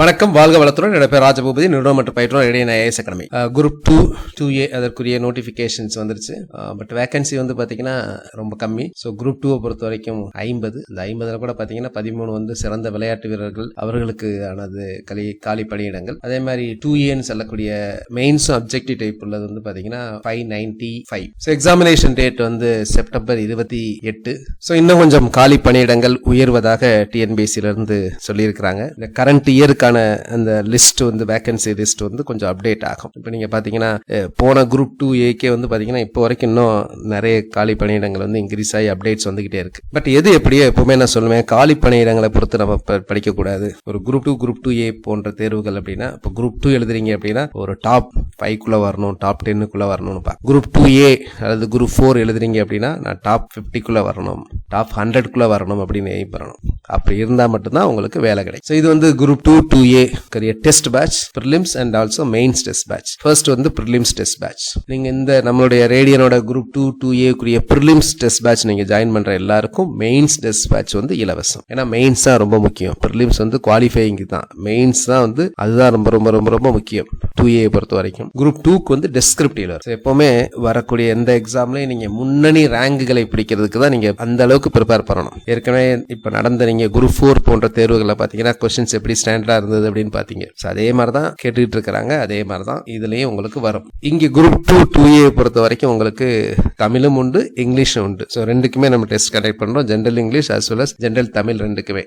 வணக்கம். வாழ்க வளத்துடன். என்னோட பேர் ராஜபூபதி. நிறுவனம் மற்றும் பயிற்றுனர் இடையே IAS academy. Group two two A அதற்குரிய நோட்டிஃபிகேஷன்ஸ் வந்துருச்சு. பட் வேகன்சி வந்து பார்த்தீங்கன்னா ரொம்ப கம்மி. ஸோ குரூப் டூவை பொறுத்த வரைக்கும் ஐம்பது. இந்த ஐம்பதுல கூட பார்த்தீங்கன்னா பதிமூணு வந்து சிறந்த விளையாட்டு வீரர்கள் அவர்களுக்கு ஆனது களி காலி பணியிடங்கள். அதே மாதிரி டூ ஏன்னு சொல்லக்கூடிய மெயின்ஸும் அப்ஜெக்டிவ் டைப் உள்ளது வந்து பார்த்தீங்கன்னா five ninety five so examination date வந்து செப்டம்பர் இருபத்தி எட்டு. ஸோ இன்னும் கொஞ்சம் காலி பணியிடங்கள் உயர்வதாக டிஎன்பிஎஸ்சியிலிருந்து சொல்லியிருக்கிறாங்க. இந்த கரண்ட் இயருக்கு அதுக்கான அந்த லிஸ்ட் வந்து வேகன்சி லிஸ்ட் வந்து கொஞ்சம் அப்டேட் ஆகும். இப்போ நீங்கள் பார்த்தீங்கன்னா போன குரூப் டூ ஏகே வந்து பார்த்தீங்கன்னா இப்போ வரைக்கும் இன்னும் நிறைய காலி பணியிடங்கள் வந்து இன்க்ரீஸ் ஆகி அப்டேட்ஸ் வந்துகிட்டே இருக்கு. பட் எது எப்படியோ எப்பவுமே நான் சொல்லுவேன் காலி பணியிடங்களை பொறுத்து நம்ம ப- படிக்கக்கூடாது. ஒரு group two group two A போன்ற தேர்வுகள் அப்படின்னா இப்போ குரூப் டூ எழுதுறீங்க அப்படின்னா ஒரு டாப் ஃபைவ்க்குள்ள வரணும் டாப் டென்னுக்குள்ளே வரணும்னு பா குரூப் டூ ஏ அல்லது குரூப் ஃபோர் எழுதுறீங்க அப்படின்னா நான் டாப் ஃபிஃப்டிக்குள்ளே வரணும். டாப் ஹண்ட்ரட்குள்ளே வரணும் அப்படின்னு எய்ம் பண்ணணும். அப்படி இருந்தால் மட்டும்தான் உங்களுக்கு வேலை கிடைக்கும். ஸோ இது வந்து குரூப் டூ டூ ஏ கரிய test batch prelims and also mains test batch first வந்து ப்ரிலிம்ஸ் டெஸ்ட் பேட்ச் நீங்கள் இந்த நம்மளுடைய ரேடியனோட குரூப் டூ டூ ஏக்குரிய ப்ரிலிம்ஸ் டெஸ்ட் பேட்ச் நீங்கள் ஜாயின் பண்ணுற எல்லாருக்கும் மெயின்ஸ் டெஸ்ட் பேட்ச் வந்து இலவசம். ஏன்னா மெயின்ஸ் தான் ரொம்ப முக்கியம். ப்ரிலிம்ஸ் வந்து குவாலிஃபைங் தான். மெயின்ஸ் தான் வந்து அதுதான் ரொம்ப ரொம்ப ரொம்ப ரொம்ப முக்கியம். டூ ஏ பொறுத்த வரைக்கும் குரூப் டூக்கு வந்து டெஸ்கிரிப்டிவ் எப்பவுமே வரக்கூடிய எந்த எக்ஸாம்லயும் நீங்க முன்னணி ரேங்குகளை பிடிக்கிறதுக்கு தான் நீங்க அந்த அளவுக்கு ப்ரிப்பேர் பண்ணணும். ஏற்கனவே இப்ப நடந்த நீங்க குரூப் ஃபோர் போன்ற தேர்வுகளை பாத்தீங்கன்னா கொஸ்டின்ஸ் எப்படி ஸ்டாண்டர்டா இருந்தது அப்படின்னு பாத்தீங்க. அதே மாதிரி தான் கேட்டுக்கிட்டு இருக்கிறாங்க. அதே மாதிரி தான் இதுலயும் உங்களுக்கு வரும். இங்க குரூப் டூ டூ ஏ பொறுத்த வரைக்கும் உங்களுக்கு தமிழும் உண்டு இங்கிலீஷும் உண்டு. ஸோ ரெண்டுக்குமே நம்ம டெஸ்ட் கண்டக்ட் பண்றோம். General English as well as general Tamil ரெண்டுக்குமே.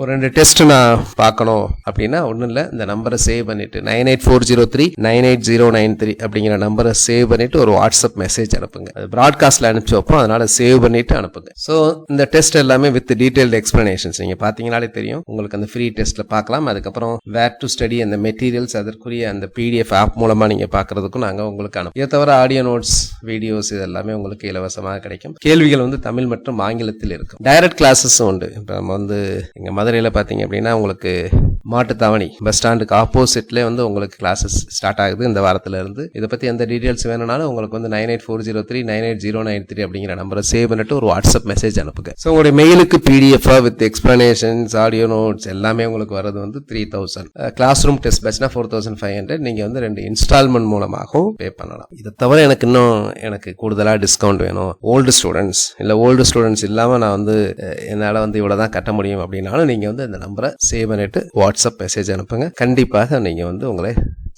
ஒரு ரெண்டு டெஸ்ட் நான் பார்க்கணும் அப்படின்னா ஒன்றும் இல்லை. இந்த நம்பரை சேவ் பண்ணிட்டு nine eight four zero three nine eight zero nine three அப்படிங்கிற நம்பரை சேவ் பண்ணிட்டு ஒரு வாட்ஸ்அப் மெசேஜ் அனுப்புங்க. அது ப்ராட்காஸ்ட்டில் அனுப்பிச்சு வைப்போம். அதனால சேவ் பண்ணிட்டு அனுப்புங்க. ஸோ இந்த டெஸ்ட் எல்லாமே வித் டீட்டெயில்டு எக்ஸ்பிளனேஷன்ஸ் நீங்கள் பார்த்தீங்கனாலே தெரியும். உங்களுக்கு அந்த ஃப்ரீ டெஸ்ட்டில் பார்க்கலாம். அதுக்கப்புறம் வேர் டு ஸ்டடி அந்த மெட்டீரியல்ஸ் அதற்குரிய அந்த பிடிஎஃப் ஆப் மூலமாக நீங்கள் பார்க்கறதுக்கும் நாங்கள் உங்களுக்கு அனுப்பும் இதை தவிர ஆடியோ நோட்ஸ் வீடியோஸ் இது எல்லாமே உங்களுக்கு இலவசமாக கிடைக்கும். கேள்விகள் வந்து தமிழ் மற்றும் ஆங்கிலத்தில் இருக்கும். டைரக்ட் கிளாஸஸும் உண்டு. இப்போ நம்ம வந்து எங்கள் மதுரையில் பார்த்தீங்க அப்படின்னா உங்களுக்கு மாட்டுத்தாவணி பஸ் ஸ்டாண்டுக்கு ஆப்போசிட்ல வந்து உங்களுக்கு கிளாஸஸ் ஸ்டார்ட் ஆகுது. இந்த வாரத்துல இருந்து இதை பற்றி எந்த டீடைல்ஸ் வேணும்னாலும் உங்களுக்கு வந்து nine eight four zero three nine eight zero nine three அப்படிங்கிற நம்பரை சேவ் பண்ணிட்டு ஒரு வாட்ஸ்அப் மெசேஜ் அனுப்புங்க. ஸோ உங்களுடைய மெயிலுக்கு PDF with explanations audio notes எல்லாமே உங்களுக்கு வரது வந்து three thousand class room test பேட்ச்னா ஃபோர் தௌசண்ட் ஃபைவ் ஹண்ட்ரட் நீங்கள் வந்து ரெண்டு இன்ஸ்டால்மெண்ட் மூலமாகவும் பே பண்ணலாம். இதை தவிர எனக்கு இன்னும் எனக்கு கூடுதலாக டிஸ்கவுண்ட் வேணும். ஓல்டு ஸ்டூடெண்ட்ஸ் இல்லை ஓல்டு ஸ்டூடெண்ட்ஸ் இல்லாமல் நான் வந்து என்னால் வந்து இவ்வளோ தான் கட்ட முடியும் அப்படின்னாலும் நீங்கள் வந்து இந்த நம்பரை சேவ் பண்ணிட்டு வாட்ஸ்அப் மெசேஜ் அனுப்புங்க. கண்டிப்பாக நீங்கள் வந்து உங்களை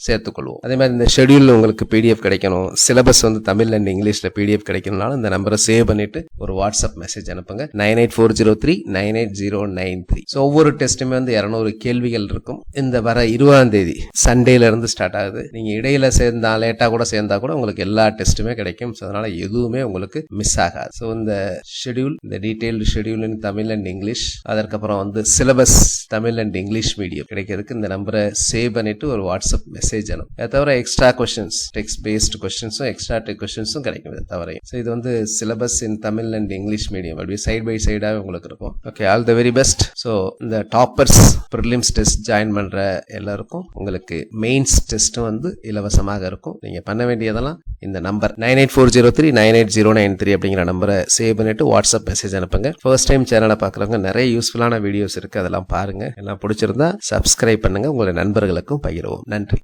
சேர்த்துக்கொள்வோம். அதே மாதிரி இந்த ஷெடியூலில் உங்களுக்கு பிடிஎஃப் கிடைக்கணும். சிலபஸ் வந்து தமிழ் அண்ட் இங்கிலீஷில் பிடிஎஃப் கிடைக்கணும்னாலும் இந்த நம்பரை சேவ் பண்ணிட்டு ஒரு வாட்ஸ்அப் மெசேஜ் அனுப்புங்க. Nine eight four zero three nine eight zero nine three so ஒவ்வொரு டெஸ்ட்டுமே வந்து இரநூறு கேள்விகள் இருக்கும். இந்த வர இருபதாம் தேதி சண்டேல இருந்து ஸ்டார்ட் ஆகுது. நீங்கள் இடையில சேர்ந்தா லேட்டாக கூட சேர்ந்தா கூட உங்களுக்கு எல்லா டெஸ்ட்டுமே கிடைக்கும். ஸோ அதனால எதுவுமே உங்களுக்கு மிஸ் ஆகாது. ஸோ இந்த ஷெட்யூல் இந்த detailed schedule in Tamil and English அதற்கப்புறம் வந்து syllabus Tamil and English medium கிடைக்கிறதுக்கு இந்த நம்பரை சேவ் பண்ணிட்டு ஒரு வாட்ஸ்அப் மெசேஜ் அனுப்பும் அதை தவிர எக்ஸ்ட்ரா கொஸ்டின்ஸ் டெக்ஸ்ட் பேஸ்டு கொஸ்டின்ஸும் எக்ஸ்ட்ரா கொஸ்டின்ஸும் கிடைக்கும் இதை தவிர. ஸோ இது வந்து syllabus in Tamil and English medium அப்படி சைட் பை சைடாகவே உங்களுக்கு இருக்கும். Okay all the very best so இந்த டாப்பர்ஸ் ப்ரிலிம்ஸ் டெஸ்ட் ஜாயின் பண்ணுற எல்லாருக்கும் உங்களுக்கு மெயின்ஸ் டெஸ்ட்டும் வந்து இலவசமாக இருக்கும். நீங்கள் பண்ண வேண்டியதெல்லாம் இந்த number nine eight four zero three nine eight zero nine three அப்படிங்கிற நம்பரை சேவ் பண்ணிட்டு வாட்ஸ்அப் மெசேஜ் அனுப்புங்க. ஃபர்ஸ்ட் டைம் சேனலை பார்க்குறவங்க நிறைய யூஸ்ஃபுல்லான வீடியோஸ் இருக்குது அதெல்லாம் பாருங்கள் எல்லாம் பிடிச்சிருந்தா சப்ஸ்கிரைப் பண்ணுங்கள் உங்களுடைய நண்பர்களுக்கும் பகிரவும். நன்றி.